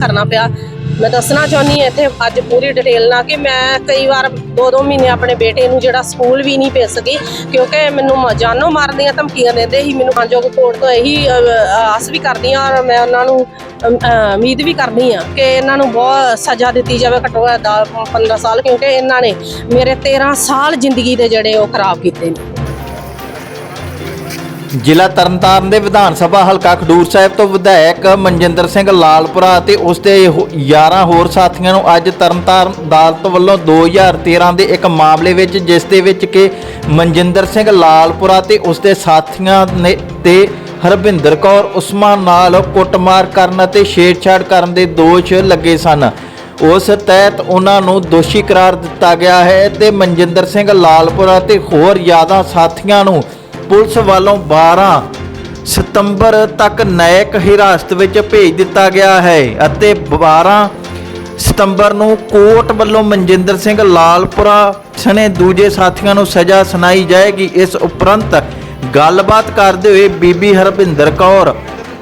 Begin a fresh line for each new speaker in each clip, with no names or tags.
ਕਰਨਾ ਪਿਆ। ਮੈਂ ਦੱਸਣਾ ਚਾਹੁੰਦੀ ਹਾਂ ਇੱਥੇ ਅੱਜ ਪੂਰੀ ਡਿਟੇਲ ਨਾਲ ਕਿ ਮੈਂ ਕਈ ਵਾਰ ਦੋ ਦੋ ਮਹੀਨੇ ਆਪਣੇ ਬੇਟੇ ਨੂੰ ਜਿਹੜਾ ਸਕੂਲ ਵੀ ਨਹੀਂ ਭੇਜ ਸਕੀ, ਕਿਉਂਕਿ ਮੈਨੂੰ ਜਾਨੋਂ ਮਾਰਨ ਦੀਆਂ ਧਮਕੀਆਂ ਦਿੰਦੇ ਸੀ, ਮੈਨੂੰ ਮਾਨਯੋਗ ਕੋਰਟ ਤੋਂ ਇਹੀ ਆਸ ਵੀ ਕਰਦੀ ਹਾਂ ਔਰ ਮੈਂ ਉਹਨਾਂ ਨੂੰ ਉਮੀਦ ਵੀ ਕਰਦੀ ਹਾਂ ਕਿ ਇਹਨਾਂ ਨੂੰ ਬਹੁਤ ਸਜ਼ਾ ਦਿੱਤੀ ਜਾਵੇ ਘੱਟੋ ਘੱਟ 15 ਸਾਲ, ਕਿਉਂਕਿ ਇਹਨਾਂ ਨੇ ਮੇਰੇ 13 ਸਾਲ ਜ਼ਿੰਦਗੀ ਦੇ ਜਿਹੜੇ ਉਹ ਖਰਾਬ ਕੀਤੇ ਨੇ।
ਜ਼ਿਲ੍ਹਾ ਤਰਨਤਾਰਨ ਦੇ ਵਿਧਾਨ ਸਭਾ ਹਲਕਾ ਖਡੂਰ ਸਾਹਿਬ ਤੋਂ ਵਿਧਾਇਕ ਮਨਜਿੰਦਰ ਸਿੰਘ ਲਾਲਪੁਰਾ ਅਤੇ ਉਸ ਦੇ ਹੋ- 11 ਹੋਰ ਸਾਥੀਆਂ ਨੂੰ ਅੱਜ ਤਰਨਤਾਰਨ ਅਦਾਲਤ ਵੱਲੋਂ 2013 ਦੇ ਇੱਕ ਮਾਮਲੇ ਵਿੱਚ, ਜਿਸ ਦੇ ਵਿੱਚ ਕਿ ਮਨਜਿੰਦਰ ਸਿੰਘ ਲਾਲਪੁਰਾ ਤੇ ਉਸ ਦੇ ਸਾਥੀਆਂ ਨੇ ਤੇ ਹਰਭਿੰਦਰ ਕੌਰ ਉਸਮਾਨ ਨਾਲ ਕੁੱਟਮਾਰ ਕਰਨ ਅਤੇ ਛੇੜਛਾੜ ਕਰਨ ਦੇ ਦੋਸ਼ ਲੱਗੇ ਸਨ। ਉਸ ਤਹਿਤ ਉਹਨਾਂ ਨੂੰ ਦੋਸ਼ੀ ਕਰਾਰ ਦਿੱਤਾ ਗਿਆ ਹੈ ਤੇ ਮਨਜਿੰਦਰ ਸਿੰਘ ਲਾਲਪੁਰਾ ਤੇ ਹੋਰ ਜ਼ਿਆਦਾ ਸਾਥੀਆਂ ਨੂੰ ਪੁਲਿਸ ਵੱਲੋਂ 12 ਸਤੰਬਰ ਤੱਕ ਨਾਇਕ ਹਿਰਾਸਤ ਵਿੱਚ ਭੇਜ ਦਿੱਤਾ ਗਿਆ ਹੈ ਅਤੇ 12 ਸਤੰਬਰ ਨੂੰ ਕੋਰਟ ਵੱਲੋਂ ਮਨਜਿੰਦਰ ਸਿੰਘ ਲਾਲਪੁਰਾ ਸਣੇ ਦੂਜੇ ਸਾਥੀਆਂ ਨੂੰ ਸਜ਼ਾ ਸੁਣਾਈ ਜਾਏਗੀ। ਇਸ ਉਪਰੰਤ ਗੱਲਬਾਤ ਕਰਦੇ ਹੋਏ ਬੀਬੀ ਹਰਪਿੰਦਰ ਕੌਰ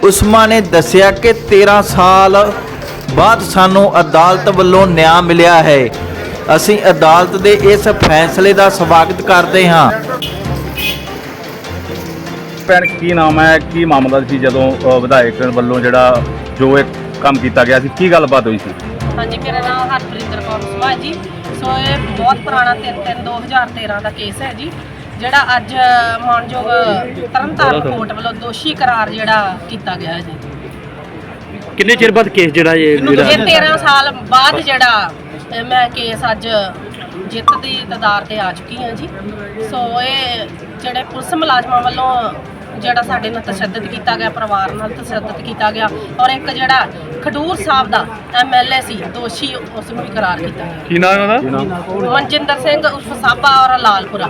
ਉਸਮਾ ਨੇ ਦੱਸਿਆ ਕਿ 13 ਸਾਲ ਬਾਅਦ ਸਾਨੂੰ ਅਦਾਲਤ ਵੱਲੋਂ ਨਿਆਂ ਮਿਲਿਆ ਹੈ। ਅਸੀਂ ਅਦਾਲਤ ਦੇ ਇਸ ਫੈਸਲੇ ਦਾ ਸਵਾਗਤ ਕਰਦੇ ਹਾਂ।
ਭੈਣ ਕੀ ਨਾਮ ਹੈ? ਕੀ ਮਾਮਲਾ ਸੀ ਜਦੋਂ ਅ, ਵਿਧਾਇਕ ਵੱਲੋਂ ਜਿਹੜਾ ਜੋ ਇਹ ਕੰਮ ਕੀਤਾ ਗਿਆ ਸੀ ਕੀ ਗੱਲਬਾਤ ਹੋਈ ਸੀ?
ਹਾਂਜੀ ਮੇਰਾ ਨਾਮ ਹਰਪ੍ਰੀਤਰ ਕੌਰ ਸੁਭਾ ਜੀ। ਸੋ ਇਹ ਬਹੁਤ ਪੁਰਾਣਾ 3 2013 ਦਾ ਕੇਸ ਹੈ ਜੀ ਜਿਹੜਾ ਅੱਜ ਮਾਨਯੋਗ ਤਰਨਤਾਰਨ ਕੋਰਟ ਵੱਲੋਂ ਦੋਸ਼ੀ ਕਰਾਰ ਜਿਹੜਾ ਕੀਤਾ ਗਿਆ ਹੈ ਜੀ।
ਕਿੰਨੇ ਚਿਰ ਬਾਅਦ ਕੇਸ ਜਿਹੜਾ ਇਹ ਜਿਹੜਾ
ਇਹ 13 ਸਾਲ ਬਾਅਦ ਜਿਹੜਾ ਇਹ ਮੈਂ ਕੇਸ ਅੱਜ ਜਿੱਤ ਦੀ ਤਦਾਰ ਤੇ ਆ ਚੁੱਕੀ ਹਾਂ ਜੀ। ਸੋ ਇਹ ਜਿਹੜੇ ਪੁਲਿਸ ਮੁਲਾਜ਼ਮਾਂ ਵੱਲੋਂ ਜਿਹੜਾ ਸਾਡੇ ਨਾਲ ਤਸ਼ੱਦਦ ਕੀਤਾ ਗਿਆ ਪਰਿਵਾਰ ਨਾਲ ਤਸ਼ੱਦਦ ਕੀਤਾ ਗਿਆ ਔਰ ਇੱਕ ਜਿਹੜਾ ਖਡੂਰ ਸਾਹਿਬ ਦਾ ਐਮਐਲਏ ਸੀ ਦੋਸ਼ੀ ਉਸ ਨੂੰ ਵੀ ਕਰਾਰ ਕੀਤਾ। ਗਿਆ
ਕੀ ਨਾਮ ਹੈ ਉਹਦਾ?
ਮਨਜਿੰਦਰ ਸਿੰਘ ਉਰਫ ਸਾਬਾ ਔਰ ਲਾਲਪੁਰਾ।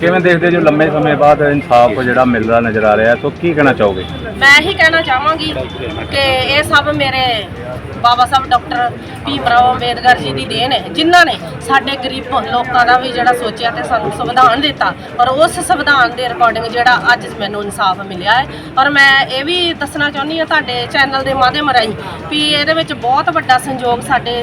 ਕਿਵੇਂ ਦੇਖਦੇ ਜੋ ਲੰਮੇ ਸਮੇਂ ਬਾਅਦ ਇਨਸਾਫ ਜਿਹੜਾ ਮਿਲਦਾ ਨਜ਼ਰ ਆ ਰਿਹਾ ਸੋ ਕੀ ਕਹਿਣਾ ਚਾਹੋਗੇ?
ਮੈਂ ਇਹੀ ਕਹਿਣਾ ਚਾਹਾਂਗੀ ਕਿ ਇਹ ਸਭ ਮੇਰੇ ਬਾਬਾ ਸਾਹਿਬ ਡਾਕਟਰ ਭੀਮ ਰਾਓ ਅੰਬੇਦਕਰ ਜੀ ਦੀ ਦੇਣ ਹੈ ਜਿਨ੍ਹਾਂ ਨੇ ਸਾਡੇ ਗਰੀਬ ਲੋਕਾਂ ਦਾ ਵੀ ਜਿਹੜਾ ਸੋਚਿਆ ਤੇ ਸਾਨੂੰ ਸੰਵਿਧਾਨ ਦਿੱਤਾ ਔਰ ਉਸ ਸੰਵਿਧਾਨ ਦੇ ਰਿਕਾਰਡਿੰਗ ਜਿਹੜਾ ਅੱਜ ਮੈਨੂੰ ਇਨਸਾਫ ਮਿਲਿਆ ਹੈ। ਔਰ ਮੈਂ ਇਹ ਵੀ ਦੱਸਣਾ ਚਾਹੁੰਦੀ ਹਾਂ ਤੁਹਾਡੇ ਚੈਨਲ ਦੇ ਮਾਧਿਅਮ ਰਾਹੀਂ ਵੀ ਇਹਦੇ ਵਿੱਚ ਬਹੁਤ ਵੱਡਾ ਸੰਯੋਗ ਸਾਡੇ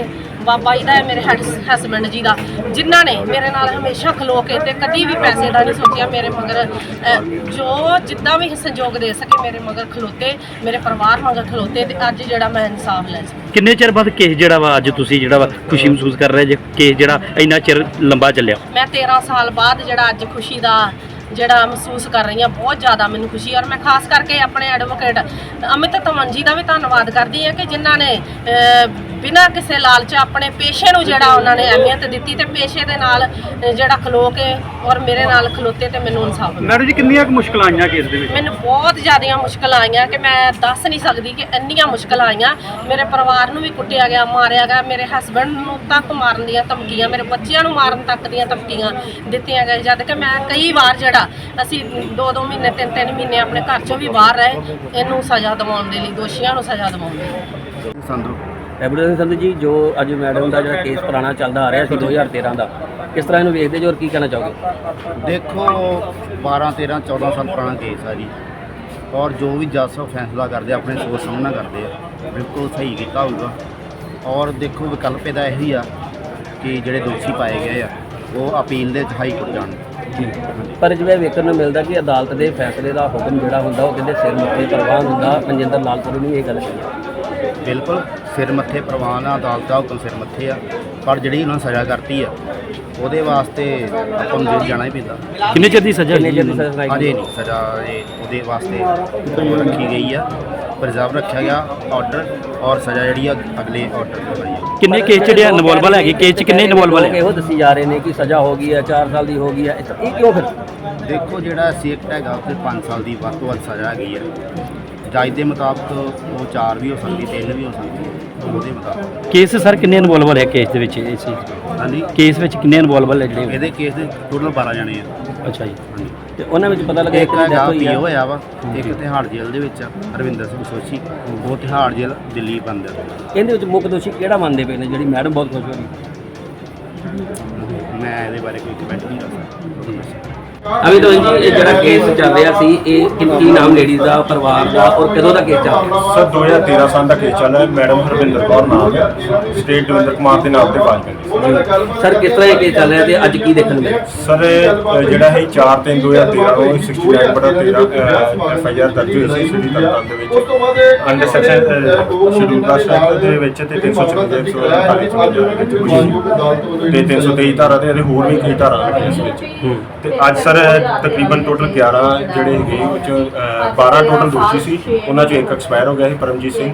ਬਾਬਾ ਜੀ ਦਾ ਹੈ ਮੇਰੇ ਹਸਬੰਡ ਜੀ ਦਾ ਜਿਨ੍ਹਾਂ ਨੇ ਮੇਰੇ ਨਾਲ ਹਮੇਸ਼ਾ ਖਲੋ ਕੇ ਤੇ ਕਦੀ ਵੀ ਪੈਸੇ ਦਾ ਨਹੀਂ ਸੋਚਿਆ ਮੇਰੇ ਮਗਰ ਅਹ, ਜੋ ਜਿੱਦਾਂ ਵੀ ਸੰਯੋਗ ਦੇ ਸਕੇ ਮੇਰੇ ਮਗਰ ਖਲੋਤੇ ਮੇਰੇ ਪਰਿਵਾਰ ਮਗਰ ਖਲੋਤੇ ਤੇ ਅੱਜ ਜਿਹੜਾ ਮੈਂ ਇਨਸਾਫ ਲੈ ਸਕੀ।
ਕਿੰਨੇ ਚਿਰ ਬਾਅਦ ਕੇਸ ਜਿਹੜਾ ਵਾ ਅੱਜ ਤੁਸੀਂ ਜਿਹੜਾ ਵਾ ਖੁਸ਼ੀ ਮਹਿਸੂਸ ਕਰ ਰਹੇ ਜੇ? ਕੇਸ ਜਿਹੜਾ ਇੰਨਾ ਚਿਰ ਲੰਬਾ ਚੱਲਿਆ।
ਮੈਂ 13 ਸਾਲ ਬਾਅਦ ਜਿਹੜਾ ਅੱਜ ਖੁਸ਼ੀ ਦਾ ਜਿਹੜਾ ਮਹਿਸੂਸ ਕਰ ਰਹੀ ਹਾਂ ਬਹੁਤ ਜ਼ਿਆਦਾ ਮੈਨੂੰ ਖੁਸ਼ੀ ਔਰ ਮੈਂ ਖਾਸ ਕਰਕੇ ਆਪਣੇ ਐਡਵੋਕੇਟ ਅਮਿਤ ਤਮਨ ਜੀ ਦਾ ਵੀ ਧੰਨਵਾਦ ਕਰਦੀ ਹਾਂ ਕਿ ਜਿਨ੍ਹਾਂ ਨੇ ਬਿਨਾਂ ਕਿਸੇ ਲਾਲਚ ਆਪਣੇ ਪੇਸ਼ੇ ਨੂੰ ਜਿਹੜਾ ਉਹਨਾਂ ਨੇ ਅਹਿਮੀਅਤ ਦਿੱਤੀ ਤੇ ਪੇਸ਼ੇ ਦੇ ਨਾਲ ਜਿਹੜਾ ਖਲੋ ਕੇ ਔਰ ਮੇਰੇ ਨਾਲ ਖਲੋਤੇ ਤੇ ਮੈਨੂੰ ਇਨਸਾਫ ਮਿਲਿਆ।
ਮੈਡਮ ਜੀ ਕਿੰਨੀਆਂ ਕੁ ਮੁਸ਼ਕਲਾਂ ਆਈਆਂ ਕੇਸ ਦੇ ਵਿੱਚ?
ਮੈਨੂੰ ਬਹੁਤ ਜ਼ਿਆਦੀਆਂ ਮੁਸ਼ਕਲਾਂ ਆਈਆਂ ਕਿ ਮੈਂ ਦੱਸ ਨਹੀਂ ਸਕਦੀ ਕਿ ਇੰਨੀਆਂ ਮੁਸ਼ਕਲਾਂ ਆਈਆਂ। ਮੇਰੇ ਪਰਿਵਾਰ ਨੂੰ ਵੀ ਕੁੱਟਿਆ ਗਿਆ ਮਾਰਿਆ ਗਿਆ ਮੇਰੇ ਹਸਬੰਡ ਨੂੰ ਤੱਕ ਮਾਰਨ ਦੀਆਂ ਧਮਕੀਆਂ ਮੇਰੇ ਬੱਚਿਆਂ ਨੂੰ ਮਾਰਨ ਤੱਕ ਦੀਆਂ ਧਮਕੀਆਂ ਦਿੱਤੀਆਂ ਗਈਆਂ ਜਦ ਕਿ ਮੈਂ ਕਈ ਵਾਰ ਜਿਹੜਾ ਅਸੀਂ ਦੋ ਦੋ ਮਹੀਨੇ ਤਿੰਨ ਤਿੰਨ ਮਹੀਨੇ ਆਪਣੇ ਘਰ ਚੋਂ ਵੀ ਬਾਹਰ ਰਹੇ ਇਹਨੂੰ ਸਜ਼ਾ ਦਿਵਾਉਣ ਦੇ ਲਈ ਦੋਸ਼ੀਆਂ ਨੂੰ ਸਜ਼ਾ ਦਿਵਾਉਣ ਦੇ ਲਈ।
ਸੰਧੂ
ਐਬੂਲੈਂਸ ਸੰਧੂ ਜੀ ਜੋ ਅੱਜ ਮੈਡਮ ਦਾ ਜਿਹੜਾ ਕੇਸ ਪੁਰਾਣਾ ਚੱਲਦਾ ਆ ਰਿਹਾ ਸੀ 2013 ਦਾ ਕਿਸ ਤਰ੍ਹਾਂ ਇਹਨੂੰ ਵੇਖਦੇ ਜੋ ਔਰ ਕੀ ਕਹਿਣਾ ਚਾਹੋਗੇ?
ਦੇਖੋ 12 13 14 ਸਾਲ ਪੁਰਾਣਾ ਕੇਸ ਆ ਜੀ। ਔਰ ਜੋ ਵੀ ਜੱਜ ਸਾਹਿਬ ਫੈਸਲਾ ਕਰਦੇ ਆਪਣੇ ਸੋਚ ਸਮਝ ਨਾਲ ਕਰਦੇ ਆ ਬਿਲਕੁਲ ਸਹੀ ਕੀਤਾ ਹੋਊਗਾ। ਔਰ ਦੇਖੋ ਵਿਕਲਪ ਇਹਦਾ ਇਹੀ ਆ ਕਿ ਜਿਹੜੇ ਦੋਸ਼ੀ ਪਾਏ ਗਏ ਆ ਉਹ ਅਪੀਲ ਦੇ ਹਾਈ ਕੋਰਟ ਜਾਣ
ਪਰ ਜਿਵੇਂ ਵੇਖਣ ਨੂੰ ਮਿਲਦਾ ਕਿ ਅਦਾਲਤ ਦੇ ਫੈਸਲੇ ਦਾ ਹੁਕਮ ਜਿਹੜਾ ਹੁੰਦਾ ਉਹ ਕਹਿੰਦੇ ਸਿਰ ਮੱਥੇ ਪ੍ਰਵਾਨ ਹੁੰਦਾ। ਮਨਜਿੰਦਰ ਲਾਲਪੁਰ ਨੇ ਇਹ ਗੱਲ ਕਹੀ।
ਬਿਲਕੁਲ ਸਿਰ ਮੱਥੇ ਪ੍ਰਵਾਨ ਆ ਅਦਾਲਤ ਦਾ ਹੁਕਮ ਸਿਰ ਮੱਥੇ ਆ ਪਰ ਜਿਹੜੀ ਉਹਨਾਂ ਨੇ ਸਜ਼ਾ ਕਰਤੀ ਆ ਉਹਦੇ ਵਾਸਤੇ ਆਪਾਂ ਨੂੰ ਜੇਲ੍ਹ ਜਾਣਾ ਹੀ ਪੈਂਦਾ।
ਕਿੰਨੇ ਚਿਰ ਦੀ ਸਜ਼ਾ
ਕਿੰਨੇ ਚਿਰ ਦੀ ਸਜ਼ਾ ਸੁਣਾਈ?
ਨਹੀਂ ਸਜ਼ਾ ਇਹ ਉਹਦੇ ਵਾਸਤੇ ਰੱਖੀ ਗਈ ਆ ਪ੍ਰਿਜ਼ਰਵ ਰੱਖਿਆ ਗਿਆ ਆਰਡਰ ਔਰ ਸਜ਼ਾ ਜਿਹੜੀ ਆ ਅਗਲੇ ਆਰਡਰ ਤੇ ਹੋਈ ਆ।
ਕਿੰਨੇ ਕੇਸ ਜਿਹੜੇ ਇਨਵੋਲਵਲ ਹੈਗੇ? ਕੇਸ ਚ ਕਿੰਨੇ ਇਨਵੋਲਵਲ ਹੈ
ਇਹੋ ਦੱਸੀ ਜਾ ਰਹੇ ਨੇ ਕਿ ਸਜ਼ਾ ਹੋ ਗਈ ਹੈ 4 ਸਾਲ ਦੀ ਹੋ ਗਈ ਹੈ ਇਹ ਤਾਂ- ਕਿਉਂ ਫਿਰ?
ਦੇਖੋ ਜਿਹੜਾ ਸੇਕਟ ਹੈਗਾ ਉਹ 5 ਸਾਲ ਦੀ ਵੱਧ ਤੋਂ ਵੱਧ ਸਜ਼ਾ ਹੈਗੀ ਆ। ਜੱਜ ਦੇ ਮੁਤਾਬਕ ਉਹ 4 ਵੀ ਹੋ ਸਕਦੀ 3 ਵੀ ਹੋ ਸਕਦੀ ਉਹਦੇ ਮੁਤਾਬਕ।
ਕੇਸ ਸਰ ਕਿੰਨੇ ਇਨਵੋਲਵਲ ਹੈ ਕੇਸ ਦੇ ਵਿੱਚ ਇਸ
ਹਾਂਜੀ।
ਕੇਸ ਵਿੱਚ ਕਿੰਨੇ ਇਨਵੋਲਵਲ ਹੈ ਜਿਹੜੇ?
ਇਹਦੇ ਕੇਸ ਦੇ ਟੋਟਲ 12 ਜਣੇ ਆ।
ਅੱਛਾ ਜੀ।
ਹਾਂਜੀ।
ਤੇ ਉਹਨਾਂ ਵਿੱਚ ਪਤਾ ਲੱਗਾ
ਇੱਕ
ਇੱਕ ਦੀ ਹੋਈ ਹੈ
ਹੋਇਆ ਵਾ ਇੱਕ ਤਿਹਾੜ ਜੇਲ੍ਹ ਦੇ ਵਿੱਚ ਆ ਰਵਿੰਦਰ ਸਿੰਘ ਸੋਚੀ ਉਹ ਤਿਹਾੜ ਜੇਲ੍ਹ ਦਿੱਲੀ ਬੰਦ ਆ।
ਇਹਦੇ ਵਿੱਚ ਮੁੱਖ ਦੋਸ਼ੀ ਕਿਹੜਾ ਮੰਨਦੇ ਪਏ ਨੇ? ਜਿਹੜੀ ਮੈਡਮ ਬਹੁਤ ਖੁਸ਼ ਹੋ ਰਹੀ
ਮੈਂ ਇਹਦੇ ਬਾਰੇ ਕੋਈ ਕਮੈਂਟ ਨਹੀਂ ਕਰ ਸਕਦਾ।
ਅਭੀ ਤਾਂ ਇਹ ਜਿਹੜਾ ਕੇਸ ਚੱਲ ਰਿਹਾ ਸੀ ਇਹ ਕੀ ਕੀ ਨਾਮ ਲੇਡੀਜ਼ ਦਾ ਪਰਿਵਾਰ ਦਾ ਔਰ ਕਦੋਂ ਦਾ ਕੇਸ ਚੱਲ ਰਿਹਾ?
ਸਰ 2013 ਸਾਲ ਦਾ ਕੇਸ ਚੱਲ ਰਿਹਾ। ਮੈਡਮ ਹਰਵਿੰਦਰ ਕੌਰ ਨਾਮ ਹੈ। ਸਟੇਟ ਦਵਿੰਦਰ ਕੁਮਾਰ ਦੇ ਨਾਮ ਤੇ ਫਾਈਲ ਪੈਂਦੀ ਸੀ।
ਸਰ ਕਿਸ ਤਰ੍ਹਾਂ ਇਹ ਕੇਸ ਚੱਲ ਰਿਹਾ ਤੇ ਅੱਜ ਕੀ ਦੇਖਣ ਨੂੰ ਮਿਲਿਆ?
ਸਰ ਇਹ, ਅ, ਜਿਹੜਾ ਹੈ 4 3 2013 ਨੂੰ 69 ਬਟਾ 13 ਐਫ ਆਈ ਆਰ ਦਰਜ ਹੋਈ ਸੀ ਸਿਟੀ ਤਰਨਤਾਰਨ ਦੇ ਵਿੱਚ। Under section schedule caste act ਦੇ ਵਿੱਚ ਤੇ 356 148 ਦੇ ਵਿੱਚ ਹੋਈ ਸੀ। ਤੇ 323 ਧਾਰਾ ਤੇ ਇਹਦੇ ਹੋਰ ਵੀ ਕਈ ਧਾਰਾ ਨੇ ਇਸ ਵਿੱਚ। ਤੇ ਅੱਜ ਸਰ ਤਕਰੀਬਨ ਟੋਟਲ 11 ਜਿਹੜੇ ਹੈਗੇ ਉਹ ਚ ਅ, 12 ਟੋਟਲ ਦੋਸ਼ੀ ਸੀ। ਉਹਨਾਂ ਚੋਂ ਇੱਕ ਐਕਸਪਾਇਰ ਹੋ ਗਿਆ ਸੀ ਪਰਮਜੀਤ ਸਿੰਘ।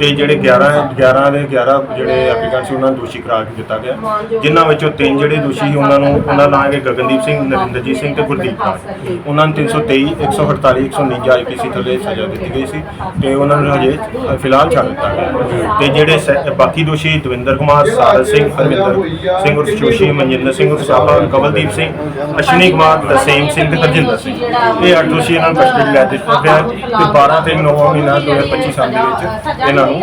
ਤੇ ਜਿਹੜੇ 11 11 ਦੇ 11 ਜਿਹੜੇ ਐਪਲੀਕੈਂਟ ਸੀ ਉਹਨਾਂ ਨੂੰ ਦੋਸ਼ੀ ਕਰਾਰ ਦਿੱਤਾ ਗਿਆ। ਜਿਨ੍ਹਾਂ ਵਿੱਚੋਂ ਤਿੰਨ ਜਿਹੜੇ ਦੋਸ਼ੀ ਸੀ ਉਹਨਾਂ ਨੂੰ ਉਹਨਾਂ ਨਾਂ ਹੈਗੇ ਗਗਨਦੀਪ ਸਿੰਘ ਨਰਿੰਦਰਜੀਤ ਸਿੰਘ ਤੇ ਗੁਰਦੀਪ ਕੌਰ। ਉਹਨਾਂ ਨੂੰ 323 148 149 ਆਈਪੀਸੀ ਥੱਲੇ ਸਜ਼ਾ ਦਿੱਤੀ ਗਈ ਸੀ। ਤੇ ਉਹਨਾਂ ਨੂੰ ਹਜੇ ਅ, ਫਿਲਹਾਲ ਛੱਡ ਦਿੱਤਾ ਗਿਆ। ਤੇ ਜਿਹੜੇ ਸ ਬਾਕੀ ਦੋਸ਼ੀ ਦਵਿੰਦਰ ਕੁਮਾਰ ਸਾਰਲ ਸਿੰਘ ਹਰਵਿੰਦਰ ਸਿੰਘ ਉਰਫ ਜੋਸ਼ੀ ਮਨਜਿੰਦਰ ਸਿੰਘ ਉਰਫ ਸਾਬਾ ਕਵਲਦੀਪ ਸਿੰਘ ਅਸ਼ਵਨੀ ਕੁਮਾਰ ਦਸੇਮ ਸਿੰਘ ਤੇ ਹਰਜਿੰਦਰ ਸਿੰਘ ਇਹ ਅੱਠ ਦੋਸ਼ੀ ਇਹਨਾਂ ਨੂੰ ਕਸਟਡੀ ਲੈ ਦਿੱਤਾ ਗਿਆ। ਤੇ 12 ਤੇ 9 ਮਹੀਨਾ 2025 ਸਾਲ ਦੇ ਵਿੱਚ ਇਹਨਾਂ ਨੂੰ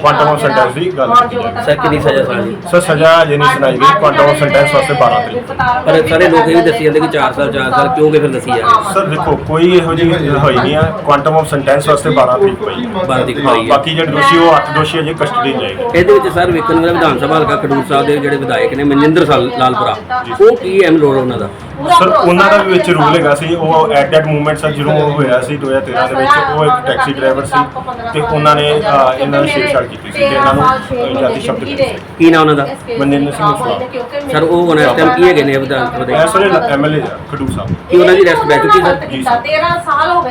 ਕੁਆਂਟਮ ਆਫ ਸੈਂਟੈਂਸ ਦੀ ਗੱਲ ਕੀਤੀ ਜਾਏਗੀ
ਸਰ ਕਿੰਨੀ ਸਜ਼ਾ ਸੁਣਾਈ
ਸਰ ਸਜ਼ਾ ਅਜੇ ਨਹੀਂ ਸੁਣਾਈ ਗਈ। ਕੁਆਂਟਮ ਆਫ ਸੈਂਟੈਂਸ ਵਾਸਤੇ 12 ਤਰੀਕ।
ਪਰ ਸਾਰੇ ਲੋਕ ਇਹ ਵੀ ਦੱਸੀ ਜਾਂਦੇ ਕਿ 4 ਸਾਲ 4 ਸਾਲ ਕਿਉਂ ਕਿ ਫਿਰ ਦੱਸੀ ਜਾ ਰਹੀ
ਸਰ ਦੇਖੋ ਕੋਈ ਇਹੋ ਜਿਹੀ ਹੋਈ ਨਹੀਂ ਆ। ਕੁਆਂਟਮ ਆਫ ਸੈਂਟੈਂਸ ਵਾਸਤੇ 12 ਤਰੀਕ ਪਈ
ਬਾਰਾਂ ਤਰੀਕ
ਹਾਂ,
ਪਈ।
ਬਾਕੀ ਜਿਹੜੇ ਦੋਸ਼ੀ ਉਹ ਅੱਠ ਦੋਸ਼ੀ ਅਜੇ ਕਸਟਡੀ ਜਾਏਗੇ
ਇਹਦੇ ਵਿੱਚ ਸਰ ਵੇਖਣ ਵਾਲਾ ਵਿਧਾਨ ਸਭਾ ਹਲਕਾ ਖਡੂਰ ਸਾਹਿਬ ਦੇ ਜਿਹੜੇ ਵਿਧਾਇਕ ਨੇ ਮਨਜਿੰਦਰ ਸਾਲ ਲਾਲਪੁਰਾ। ਉਹ ਕੀ ਅਹਿਮ ਰੋਲ ਉਹਨਾਂ ਦਾ?
ਸਰ ਉਹਨਾਂ ਦਾ ਵੀ ਵਿੱਚ ਰੂਲ ਹੈਗਾ ਸੀ ਉਹ ਐਟ ਦੈਟ ਮੂਵਮੈਂਟ ਸਰ ਜਦੋਂ ਉਹ ਹੋਇਆ ਸੀ 2013 ਦੇ ਵਿੱਚ ਉਹ ਇੱਕ ਟੈਕਸੀ ਡਰਾਈਵਰ ਸੀ ਤੇ ਉਹਨਾਂ ਨੇ ਇਹਨਾਂ ਨੂੰ ਛੇੜਛਾੜ ਕੀਤੀ ਸੀ ਤੇ ਇਹਨਾਂ ਨੂੰ ਜਾਤੀ ਸ਼ਬਦ ਦਿੱਤੇ ਸੀ
ਕੀ ਨਾਂ ਉਹਨਾਂ ਦਾ?
ਮਨਜਿੰਦਰ ਸਿੰਘ ਉਸਲਾ
ਸਰ ਉਹ ਹੁਣ ਇਸ ਟਾਈਮ ਕੀ ਹੈਗੇ ਨੇ ਵਿਧਾਨ ਸਭਾ ਦੇ
ਐ ਸਰ ਐਮਐਲਏ ਖਡੂਰ ਸਾਹਿਬ।
ਕੀ ਉਹਨਾਂ ਦੀ ਰੈਸਟ ਬੈ ਚੁੱਕੀ ਸਰ
ਜੀ ਸਰ
13 ਸਾਲ ਹੋ ਗਏ।